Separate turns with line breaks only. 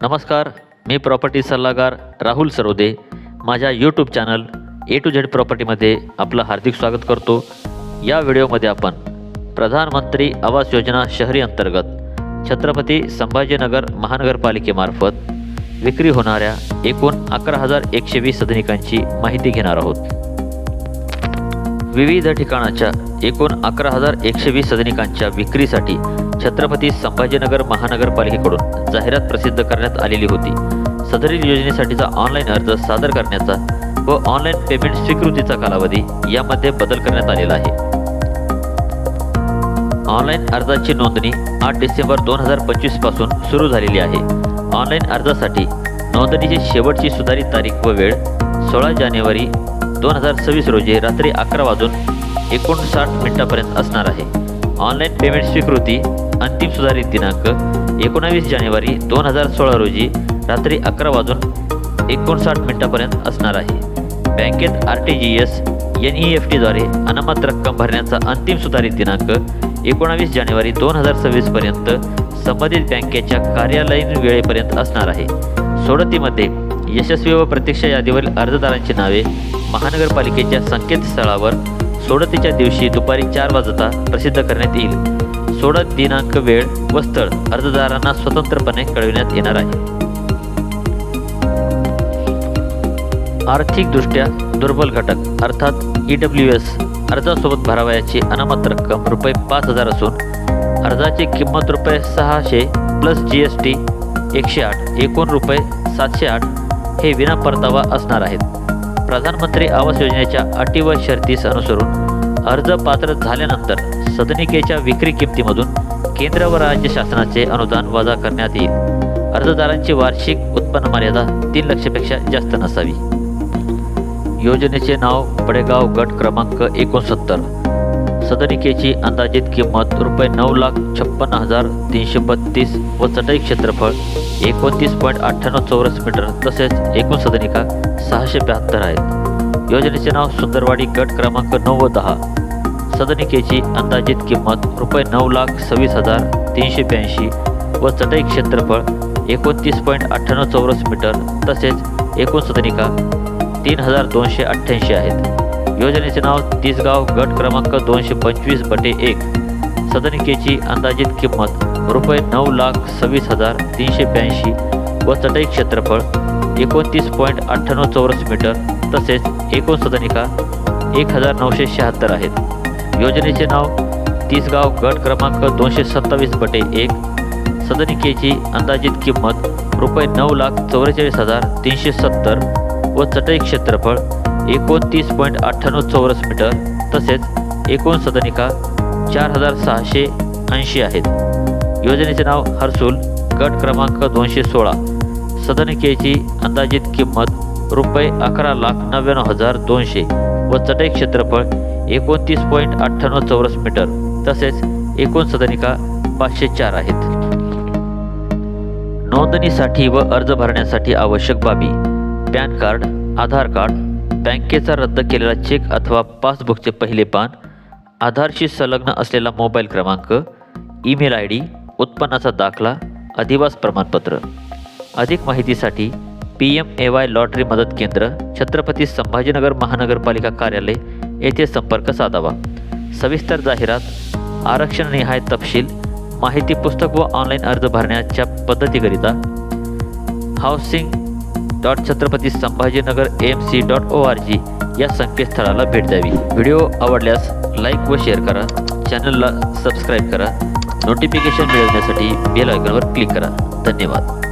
नमस्कार मी प्रॉपर्टी सल्लागार राहुल सरोदे. माझ्या YouTube channel A to Z प्रॉपर्टीमध्ये आपलं हार्दिक स्वागत करतो. या व्हिडिओमध्ये आपण प्रधानमंत्री आवास योजना शहरी अंतर्गत छत्रपती संभाजीनगर महानगरपालिकेमार्फत विक्री होणाऱ्या एकूण अकरा हजार एकशे वीस सदनिकांची माहिती घेणार आहोत. विविध ठिकाणाच्या एकूण अकरा हजार एकशे वीस सदनिकांच्या विक्रीसाठी छत्रपती संभाजीनगर महानगरपालिकेकडून जाहिरात प्रसिद्ध करण्यात आलेली होती. सदरील योजनेसाठीचा ऑनलाईन अर्ज सादर करण्याचा व ऑनलाईन पेमेंट स्वीकृतीचा कालावधी यामध्ये बदल करण्यात आलेला आहे. ऑनलाईन अर्जाची नोंदणी आठ डिसेंबर दोन हजार पंचवीसपासून सुरू झालेली आहे. ऑनलाईन अर्जासाठी नोंदणीची शेवटची सुधारित तारीख व वेळ सोळा जानेवारी दोन हजार सव्वीस रोजी रात्री अकरा वाजून एकोणसाठ मिनिटापर्यंत असणार आहे. ऑनलाईन पेमेंट स्वीकृती अंतिम सुधारित दिनांक एकोणावीस जानेवारी दोन हजार सोळा रोजी रात्री अकरा वाजून एकोणसाठ मिनिटापर्यंत असणार आहे. बँकेत R T G S N E F टीद्वारे अनामत रक्कम भरण्याचा अंतिम सुधारित दिनांक एकोणावीस जानेवारी दोन हजार सव्वीसपर्यंत संबंधित बँकेच्या कार्यालयीन वेळेपर्यंत असणार आहे. सोडतीमध्ये यशस्वी व प्रतीक्षा यादीवरील अर्जदारांची नावे महानगरपालिकेच्या संकेतस्थळावर सोडतीच्या दिवशी दुपारी चार वाजता प्रसिद्ध करण्यात येईल. सोडत दिनांक वेळ व स्थळ अर्जदारांना स्वतंत्रपणे कळविण्यात येणार आहे. आर्थिकदृष्ट्या दुर्बल घटक अर्थात ई डब्ल्यू एस अर्जासोबत भरावयाची अनामत रक्कम रुपये पाच हजार असून अर्जाची किंमत रुपये सहाशे प्लस जी एस टी एकशे आठ एकूण रुपये सातशे आठ हे विना परतावा असणार आहेत. प्रधानमंत्री आवास योजनेच्या अटी व शर्तीस अनुसरून अर्ज पात्र झाल्यानंतर सदनिकेच्या विक्री किमतीमधून केंद्र व राज्य शासनाचे अनुदान वजा करण्यात येईल. अर्जदारांची वार्षिक उत्पन्न मर्यादा तीन लक्षापेक्षा जास्त नसावी. योजनेचे नाव पडेगाव गट क्रमांक एकोणसत्तर. सदनिकेची अंदाजित किंमत रुपये नऊ लाख छप्पन्न हजार तीनशे बत्तीस व चटई क्षेत्रफळ एकोणतीस पॉईंट अठ्ठ्याण्णव चौरस मीटर तसेच एकूण सदनिका सहाशे ब्याहत्तर आहेत. योजनेचे नाव सुंदरवाडी गट क्रमांक नऊ व दहा. सदनिकेची अंदाजित किंमत रुपये नऊ लाख सव्वीस हजार तीनशे ब्याऐंशी व चटई क्षेत्रफळ एकोणतीस पॉईंट अठ्ठ्याण्णव चौरस मीटर तसेच एकूण सदनिका तीन हजार दोनशे अठ्ठ्याऐंशी आहेत. योजनेचे नाव तिसगाव गट क्रमांक दोनशे पंचवीस बटे एक. सदनिकेची अंदाजित किंमत रुपये नऊ लाख सव्वीस हजार तीनशे ब्याऐंशी व चटई क्षेत्रफळ एकोणतीस पॉईंट अठ्ठ्याण्णव चौरस मीटर तसेच एकूण सदनिका एक हजार नऊशे शहात्तर आहेत. योजनेचे नाव तीसगाव गट क्रमांक दोनशे सत्तावीस बटे एक. सदनिकेची अंदाजित किंमत रुपये नऊ लाख चौवेचाळीस हजार तीनशे सत्तर व चटई क्षेत्रफळ एकोणतीस पॉईंट अठ्ठ्याण्णव चौरस मीटर तसेच एकूण सदनिका चार हजार सहाशे ऐंशी आहेत. योजनेचे नाव हर्सूल गट क्रमांक दोनशे सोळा. सदनिकेची अंदाजित किंमत रुपये अकरा लाख नव्याण्णव हजार दोनशे व चटई क्षेत्रफळ एकोणतीस पॉईंट अठ्ठ्याण्णव चौरस मीटर तसेच एकूण सदनिका पाचशे चार आहेत. नोंदणीसाठी व अर्ज भरण्यासाठी आवश्यक बाबी पॅन कार्ड आधार कार्ड बँकेचा रद्द केलेला चेक अथवा पासबुकचे पहिले पान आधारशी संलग्न असलेला मोबाईल क्रमांक ईमेल आय डी उत्पन्नाचा दाखला अधिवास प्रमाणपत्र. अधिक माहितीसाठी P M A Y lottery मदत केंद्र छत्रपती संभाजीनगर महानगरपालिका कार्यालय येथे संपर्क साधावा. सविस्तर जाहिरात आरक्षणनिहाय तपशील माहिती पुस्तक व ऑनलाईन अर्ज भरण्याच्या पद्धतीकरिता housing dot Chhatrapati Sambhajinagar M C dot O R G या संकेतस्थळाला भेट द्यावी. व्हिडिओ आवडल्यास लाईक व शेअर करा. चॅनलला सबस्क्राईब करा. नोटिफिकेशन मिळवण्यासाठी बेल आयकॉनवर क्लिक करा. धन्यवाद.